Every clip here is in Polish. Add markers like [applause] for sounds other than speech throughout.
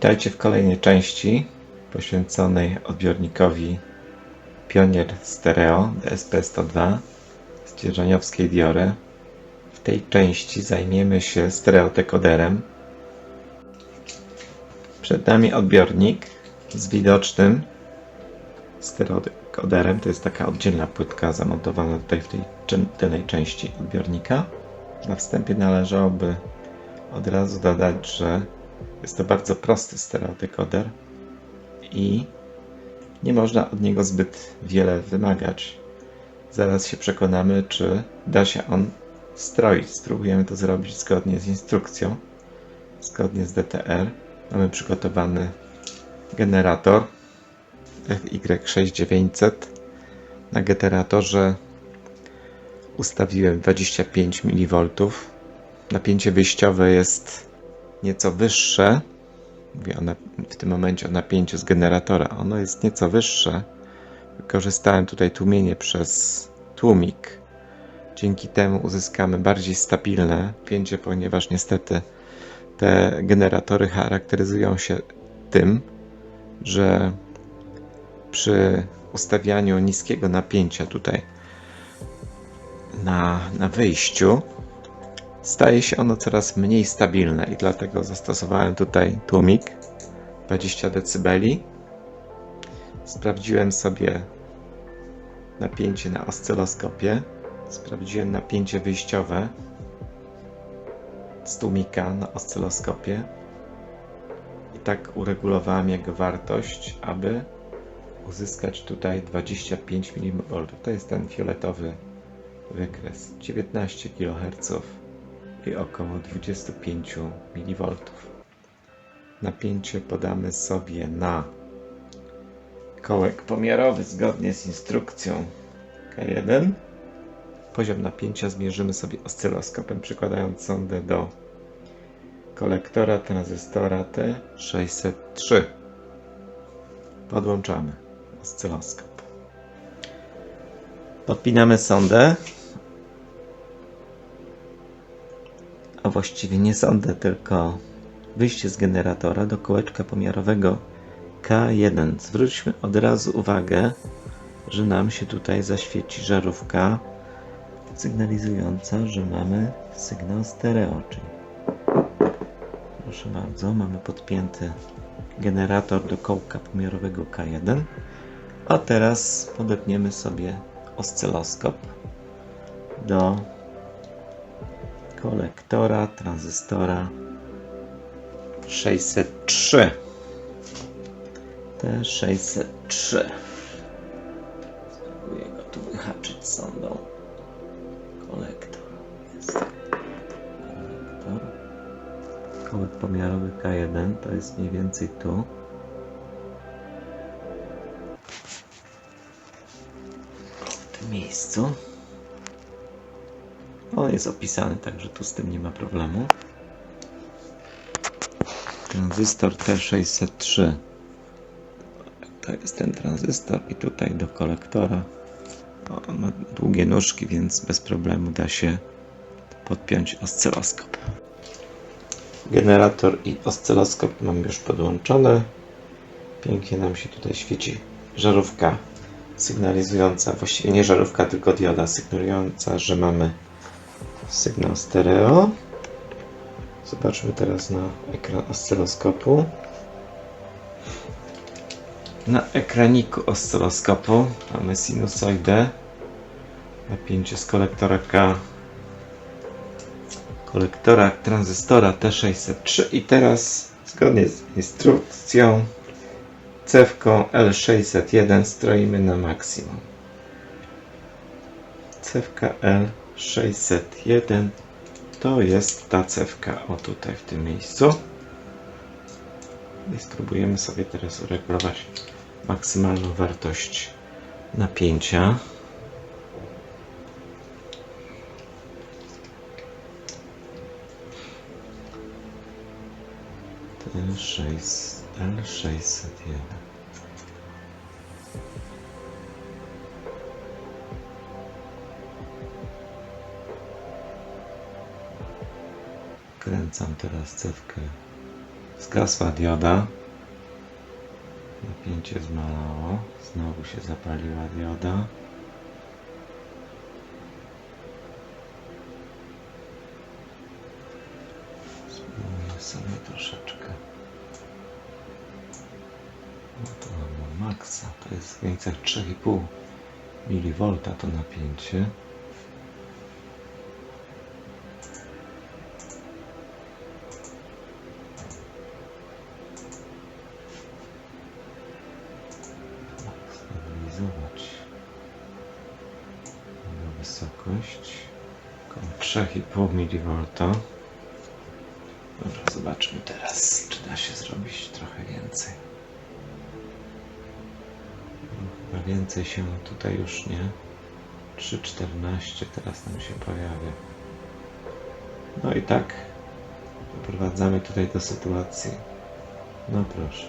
Witajcie w kolejnej części poświęconej odbiornikowi Pionier Stereo DSP-102 z dzierżoniowskiej Diory. W tej części zajmiemy się stereodekoderem. Przed nami odbiornik z widocznym stereodekoderem. To jest taka oddzielna płytka zamontowana tutaj w tej tylnej części odbiornika. Na wstępie należałoby od razu dodać, że jest to bardzo prosty stereodekoder i nie można od niego zbyt wiele wymagać. Zaraz się przekonamy, czy da się on stroić. Spróbujemy to zrobić zgodnie z instrukcją, zgodnie z DTR. Mamy przygotowany generator FY6900. Na generatorze ustawiłem 25 mV. Napięcie wyjściowe jest nieco wyższe. Mówię w tym momencie o napięciu z generatora. Ono jest nieco wyższe. Wykorzystałem tutaj tłumienie przez tłumik. Dzięki temu uzyskamy bardziej stabilne pięcie, ponieważ niestety te generatory charakteryzują się tym, że przy ustawianiu niskiego napięcia tutaj na, na wyjściu staje się ono coraz mniej stabilne i dlatego zastosowałem tutaj tłumik 20 dB. Sprawdziłem sobie napięcie na oscyloskopie. Sprawdziłem napięcie wyjściowe z tłumika na oscyloskopie i tak uregulowałem jego wartość, aby uzyskać tutaj 25 mV. To jest ten fioletowy wykres 19 kHz i około 25 mV. Napięcie podamy sobie na kołek pomiarowy zgodnie z instrukcją K1. Poziom napięcia zmierzymy sobie oscyloskopem, przykładając sondę do kolektora tranzystora T603. Podłączamy oscyloskop. Podpinamy sondę a właściwie nie sondę, tylko wyjście z generatora do kołeczka pomiarowego K1. Zwróćmy od razu uwagę, że nam się tutaj zaświeci żarówka sygnalizująca, że mamy sygnał stereo, czyli proszę bardzo, mamy podpięty generator do kołka pomiarowego K1, a teraz podepniemy sobie oscyloskop do kolektora tranzystora. 603 T603 spróbuję go tu wyhaczyć sondą. Kolektor jest. Kolektor. Kołek pomiarowy K1 to jest mniej więcej tu. W tym miejscu on jest opisany, także tu z tym nie ma problemu. Tranzystor T603. To jest ten tranzystor i tutaj do kolektora. On ma długie nóżki, więc bez problemu da się podpiąć oscyloskop. Generator i oscyloskop mam już podłączone. Pięknie nam się tutaj świeci żarówka sygnalizująca, właściwie nie żarówka, tylko dioda sygnalizująca, że mamy sygnał stereo. Zobaczmy teraz na ekran oscyloskopu. Na ekraniku oscyloskopu mamy sinusoidę. Napięcie z kolektora K. Kolektora tranzystora T603 i teraz zgodnie z instrukcją cewką L601 stroimy na maksimum. Cewka L 601 to jest ta cewka o tutaj w tym miejscu. I spróbujemy sobie teraz uregulować maksymalną wartość napięcia. L6, L601 Kręcam teraz cewkę Zgasła dioda. Napięcie zmalało. Znowu się zapaliła dioda. Spróbuję sobie troszeczkę. No to mamy maksa. To jest w granicach 3,5 mV to napięcie. 3,5 mV. Dobra, zobaczmy teraz, czy da się zrobić trochę więcej. No, Chyba więcej się tutaj już nie. 3,14 teraz nam się pojawia. No i tak doprowadzamy tutaj do sytuacji. No proszę,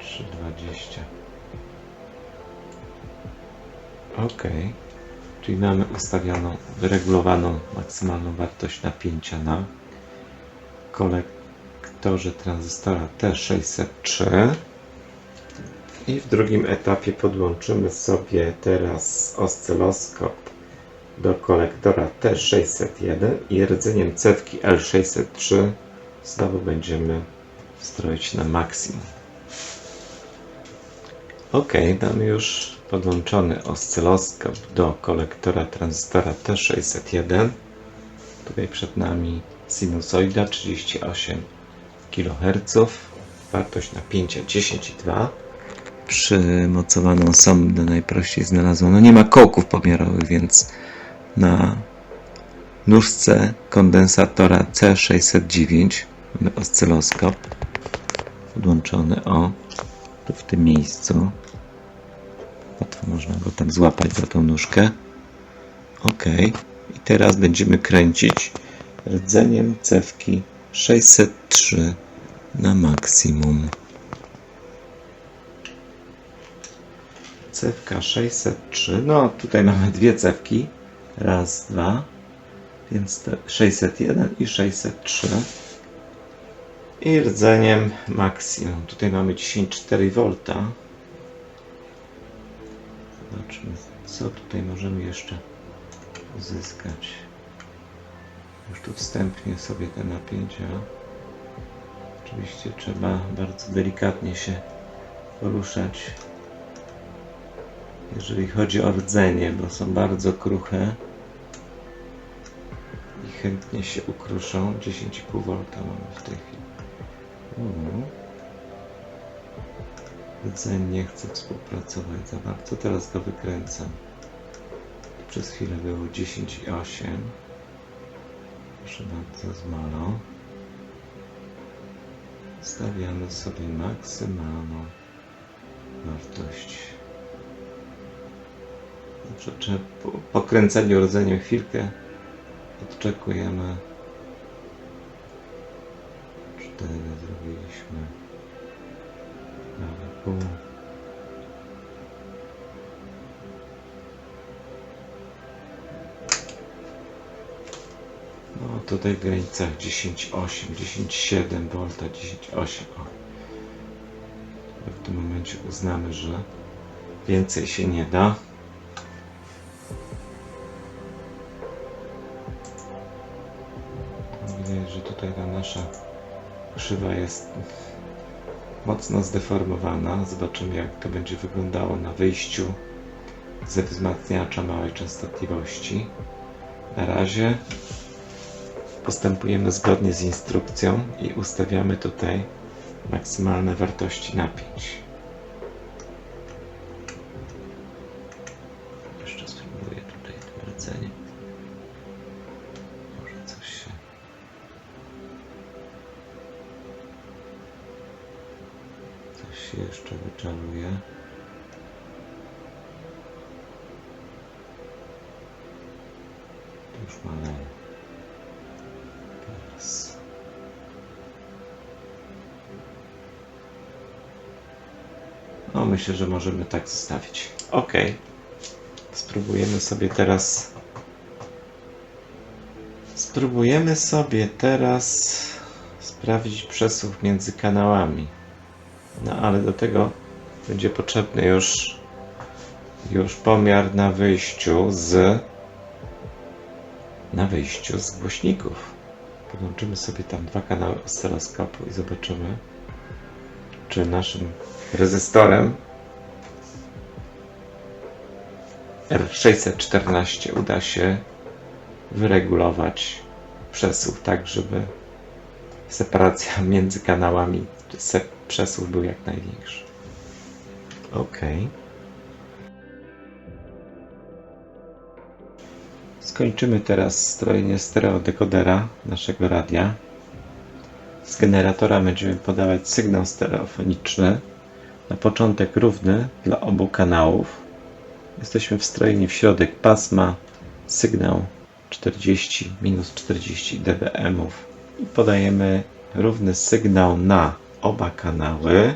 3,20. Ok, czyli mamy ustawioną, wyregulowaną maksymalną wartość napięcia na kolektorze tranzystora T603 i w drugim etapie podłączymy sobie teraz oscyloskop do kolektora T601 i rdzeniem cewki L603 znowu będziemy stroić na maksimum. Ok, mamy już podłączony oscyloskop do kolektora tranzystora T601. Tutaj przed nami sinusoida 38 kHz, wartość napięcia 10,2. Przymocowaną sondę najprościej znalazłem. No nie ma kołków pomiarowych, więc na nóżce kondensatora C609 mamy oscyloskop podłączony o tu w tym miejscu. Łatwo można go tak złapać za tą nóżkę. Ok. I teraz będziemy kręcić rdzeniem cewki 603 na maksimum. Cewka 603. No, tutaj mamy dwie cewki. Raz, dwa. Więc te 601 i 603 i rdzeniem maksimum. Tutaj mamy 10,4 V. Zobaczmy, co tutaj możemy jeszcze uzyskać. Już tu wstępnie sobie te napięcia. Oczywiście trzeba bardzo delikatnie się poruszać, jeżeli chodzi o rdzenie, bo są bardzo kruche i chętnie się ukruszą. 10,5 V mamy w tej chwili. Mhm. Rdzeń nie chce współpracować za bardzo. Teraz go wykręcam. Przez chwilę było 10,8. Proszę bardzo, zmalał. Stawiamy sobie maksymalną wartość. Dobrze, po, kręceniu rdzeniem chwilkę odczekujemy 4 zrobiliśmy. Pół. No tutaj w granicach 10,8, 10,7 V, 10,8. O. W tym momencie uznamy, że więcej się nie da. Widać, że tutaj ta nasza krzywa jest mocno zdeformowana. Zobaczymy, jak to będzie wyglądało na wyjściu ze wzmacniacza małej częstotliwości. Na razie postępujemy zgodnie z instrukcją i ustawiamy tutaj maksymalne wartości napięć. Już maleje. Teraz. No, myślę, że możemy tak zostawić. Ok. Spróbujemy sobie teraz. Spróbujemy sobie teraz. sprawdzić przesuw między kanałami. No ale do tego będzie potrzebny już, już pomiar na wyjściu z na wyjściu z głośników. Podłączymy sobie tam dwa kanały oscyloskopu i zobaczymy, czy naszym rezystorem R614 uda się wyregulować przesuw tak, żeby separacja [laughs] między kanałami, przesuw był jak największy. Ok. Skończymy teraz strojenie stereodekodera naszego radia. Z generatora będziemy podawać sygnał stereofoniczny. Na początek równy dla obu kanałów. Jesteśmy wstrojeni w środek pasma. Sygnał 40 minus 40 dBm i podajemy równy sygnał na oba kanały.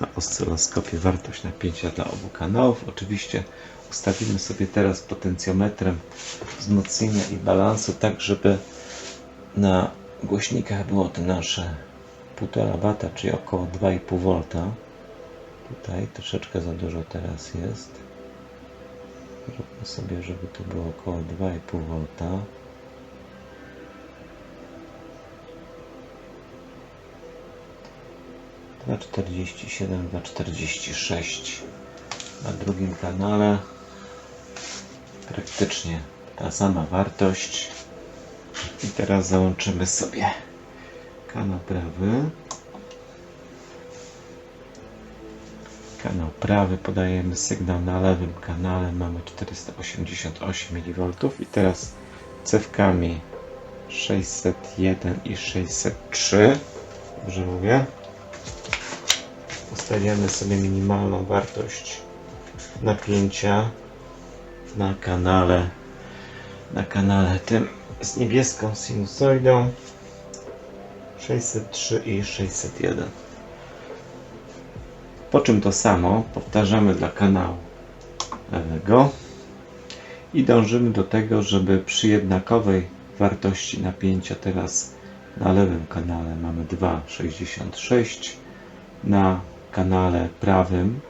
Na oscyloskopie wartość napięcia dla obu kanałów. Oczywiście ustawimy sobie teraz potencjometrem wzmocnienia i balansu, tak żeby na głośnikach było to nasze 1,5 W, czyli około 2,5 V. Tutaj troszeczkę za dużo teraz jest. Zróbmy sobie, żeby to było około 2,5 V. Dwa czterdzieści siedem, dwa czterdzieści sześć na drugim kanale praktycznie ta sama wartość. I teraz załączymy sobie kanał prawy kanał prawy. Podajemy sygnał na lewym kanale. Mamy 488 mV i teraz cewkami 601 i 603 dobrze mówię? Ustawiamy sobie minimalną wartość napięcia na kanale na kanale tym z niebieską sinusoidą. 603 i 601 po czym to samo powtarzamy dla kanału lewego i dążymy do tego, żeby przy jednakowej wartości napięcia teraz na lewym kanale mamy 2,66 na kanale prawym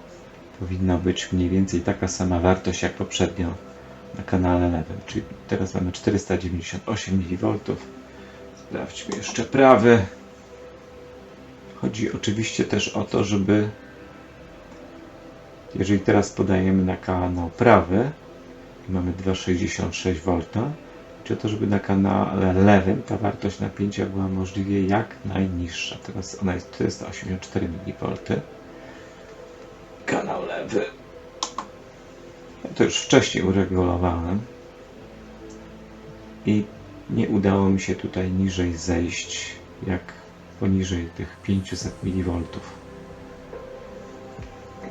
powinna być mniej więcej taka sama wartość jak poprzednio na kanale lewym, czyli teraz mamy 498 mV. Sprawdźmy jeszcze prawy. Chodzi oczywiście też o to, żeby jeżeli teraz podajemy na kanał prawy i mamy 2,66 V, chodzi o to, żeby na kanale lewym ta wartość napięcia była możliwie jak najniższa. Teraz ona jest 484 mV. Kanał lewy. Ja to już wcześniej uregulowałem i nie udało mi się tutaj niżej zejść, jak poniżej tych 500 mV.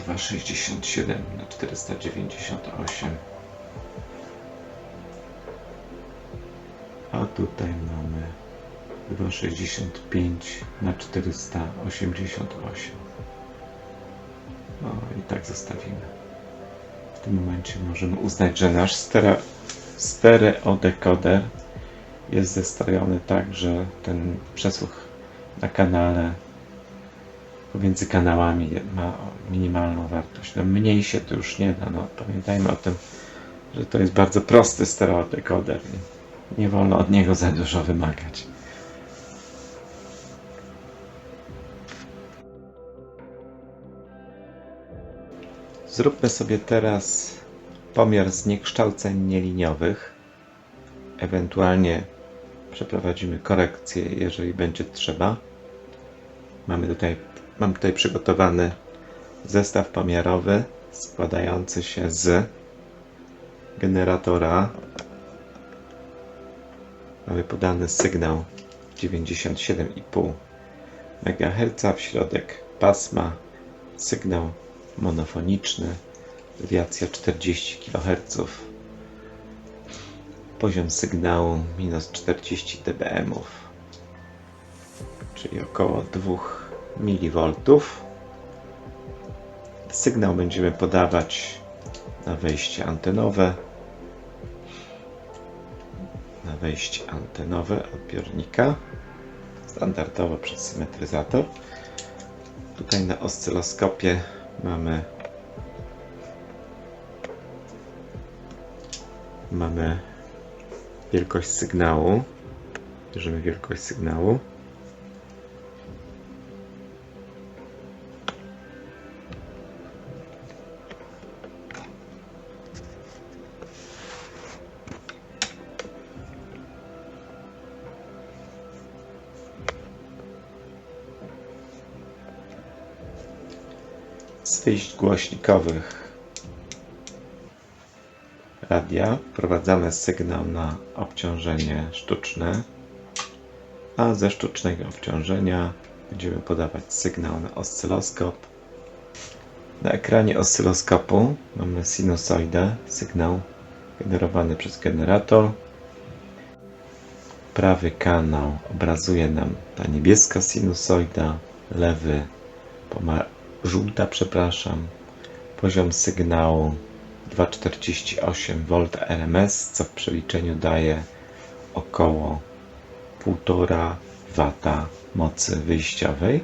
2,67 na 498. A tutaj mamy 2,65 na 488. No i tak zostawimy. W tym momencie możemy uznać, że nasz stereo, stereodekoder jest zestrojony tak, że ten przesłuch na kanale pomiędzy kanałami ma minimalną wartość. No mniej się to już nie da. No, pamiętajmy o tym, że to jest bardzo prosty stereodekoder. Nie wolno od niego za dużo wymagać. Zróbmy sobie teraz pomiar zniekształceń nieliniowych. Ewentualnie przeprowadzimy korekcję, jeżeli będzie trzeba. Mamy tutaj, mam tutaj przygotowany zestaw pomiarowy składający się z generatora. Mamy podany sygnał 97,5 MHz w środek pasma, sygnał monofoniczny, dewiacja 40 kHz, poziom sygnału minus 40 dBm, czyli około 2 mV. Sygnał będziemy podawać na wejście antenowe, na wejście antenowe odbiornika. standardowo przez symetryzator. Tutaj na oscyloskopie mamy mamy wielkość sygnału. Bierzemy wielkość sygnału. Wyjść głośnikowych radia wprowadzamy sygnał na obciążenie sztuczne, a ze sztucznego obciążenia będziemy podawać sygnał na oscyloskop. Na ekranie oscyloskopu mamy sinusoidę, sygnał generowany przez generator. Prawy kanał obrazuje nam ta niebieska sinusoida, lewy pomar- żółta, przepraszam, poziom sygnału 2,48 V RMS, co w przeliczeniu daje około 1,5 W mocy wyjściowej.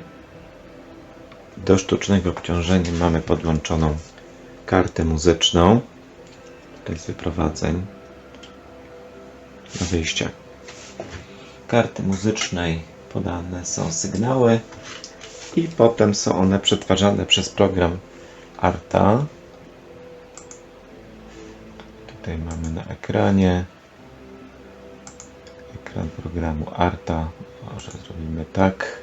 Do sztucznego obciążenia mamy podłączoną kartę muzyczną. Tutaj z wyprowadzeń na wyjściach karty muzycznej podane są sygnały i potem są one przetwarzane przez program Arta. Tutaj mamy na ekranie ekran programu Arta. Może zrobimy tak.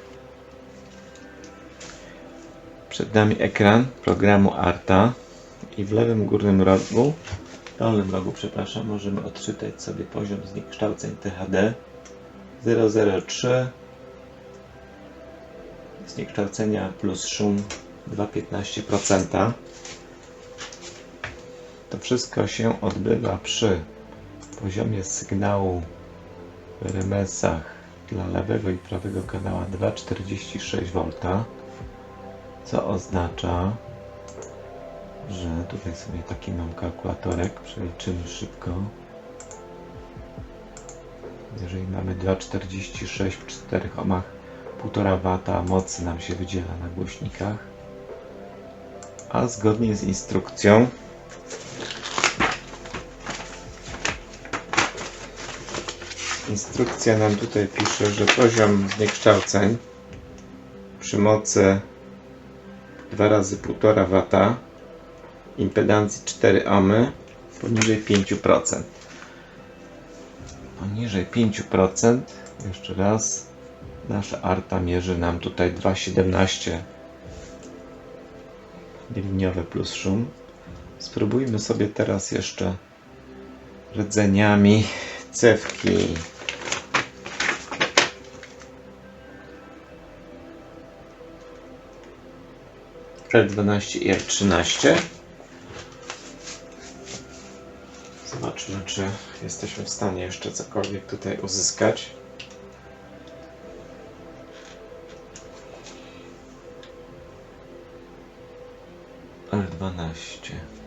Przed nami ekran programu Arta i w lewym górnym rogu, dolnym rogu, przepraszam, możemy odczytać sobie poziom zniekształceń THD 003 zniekształcenia plus szum 2,15%. To wszystko się odbywa przy poziomie sygnału w RMS-ach dla lewego i prawego kanała 2,46V, co oznacza, że tutaj sobie taki mam kalkulatorek, przeliczymy szybko. Jeżeli mamy 2,46 w 4 ohmach, 1,5 W mocy nam się wydziela na głośnikach. A zgodnie z instrukcją instrukcja nam tutaj pisze, że poziom zniekształceń przy mocy 2 razy 1,5 W impedancji 4 ohmy poniżej 5%. Poniżej 5% jeszcze raz Nasza arta mierzy nam tutaj 2,17 liniowe plus szum. Spróbujmy sobie teraz jeszcze rdzeniami cewki. L12 i L13. Zobaczmy, czy jesteśmy w stanie jeszcze cokolwiek tutaj uzyskać. L12.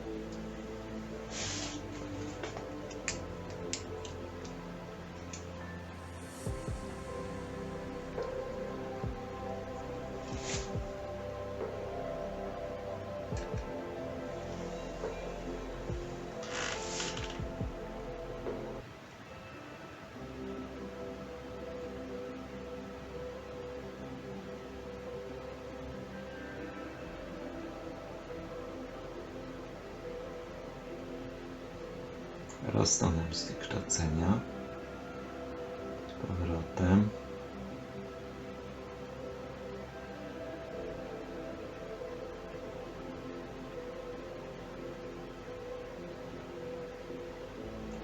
Z wykształcenia. Z powrotem.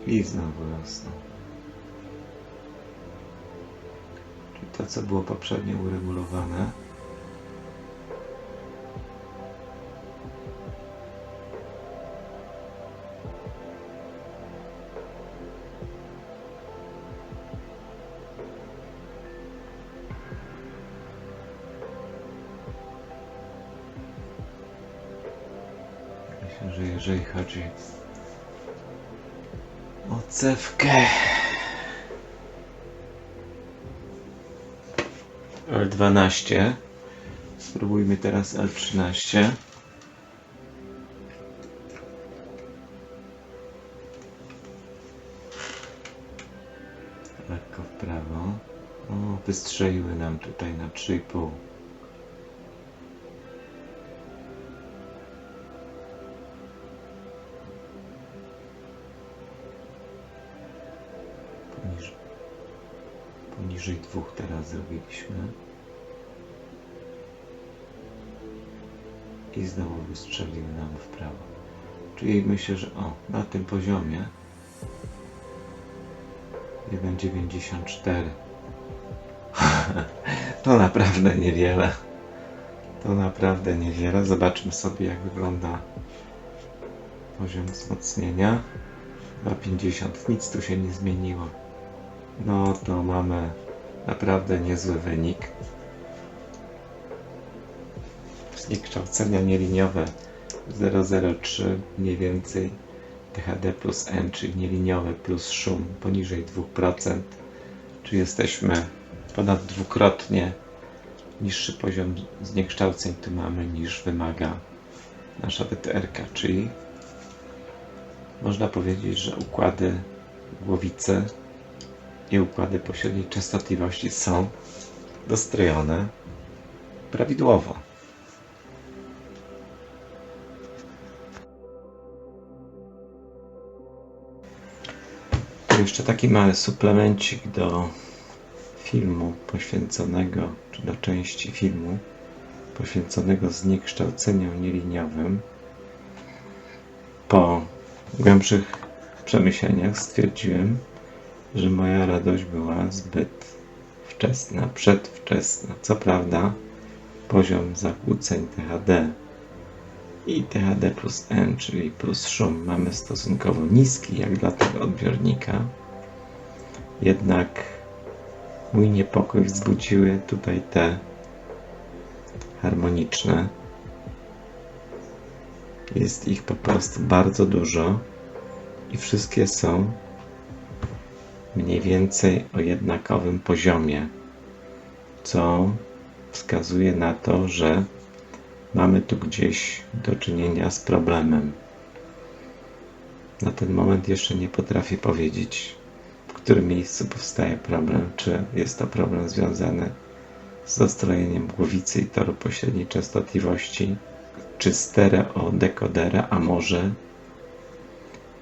I znowu rosną. Czyli to, co było poprzednio uregulowane, cewkę, L12. Spróbujmy teraz L13. Lekko w prawo. O, wystrzeliły nam tutaj na 3,5. Poniżej dwóch teraz zrobiliśmy. I znowu wystrzeliły nam w prawo. Czyli myślę, że o, na tym poziomie 1,94 [laughs] To naprawdę niewiele. To naprawdę niewiele. Zobaczmy sobie, jak wygląda poziom wzmocnienia. 2,50. Nic tu się nie zmieniło. No to mamy naprawdę niezły wynik. Zniekształcenia nieliniowe. 003 mniej więcej. THD plus N, czyli nieliniowe plus szum poniżej 2%, czy jesteśmy ponad dwukrotnie niższy poziom zniekształceń tu mamy niż wymaga nasza DTR-ka, czyli można powiedzieć, że układy głowicy i układy pośredniej częstotliwości są dostrojone prawidłowo. Jeszcze taki mały suplemencik do filmu poświęconego, czy do części filmu poświęconego zniekształceniom nieliniowym. Po głębszych przemyśleniach stwierdziłem, że moja radość była zbyt wczesna, przedwczesna. Co prawda, poziom zakłóceń THD i THD plus N, czyli plus szum, mamy stosunkowo niski jak dla tego odbiornika. Jednak mój niepokój wzbudziły tutaj te harmoniczne. Jest ich po prostu bardzo dużo i wszystkie są mniej więcej o jednakowym poziomie, co wskazuje na to, że mamy tu gdzieś do czynienia z problemem. Na ten moment jeszcze nie potrafię powiedzieć, w którym miejscu powstaje problem, czy jest to problem związany z dostrojeniem głowicy i toru pośredniej częstotliwości, czy stereo dekodera, a może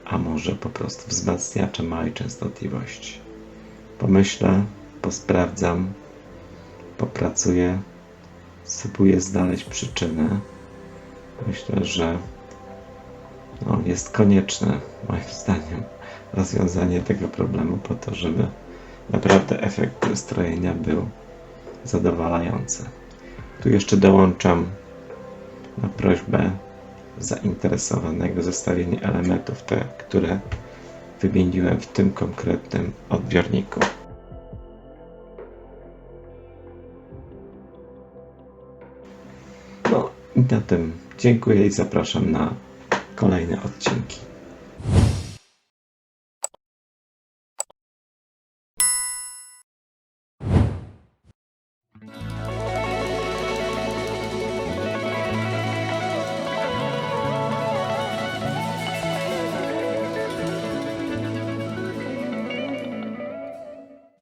a może po prostu wzmacniacze małej częstotliwości. Pomyślę, posprawdzam, popracuję, spróbuję znaleźć przyczynę. Myślę, że no, jest konieczne, moim zdaniem, rozwiązanie tego problemu po to, żeby naprawdę efekt strojenia był zadowalający. Tu jeszcze dołączam na prośbę zainteresowanego zestawienie elementów, te, które wymieniłem w tym konkretnym odbiorniku. No i na tym dziękuję i zapraszam na kolejne odcinki.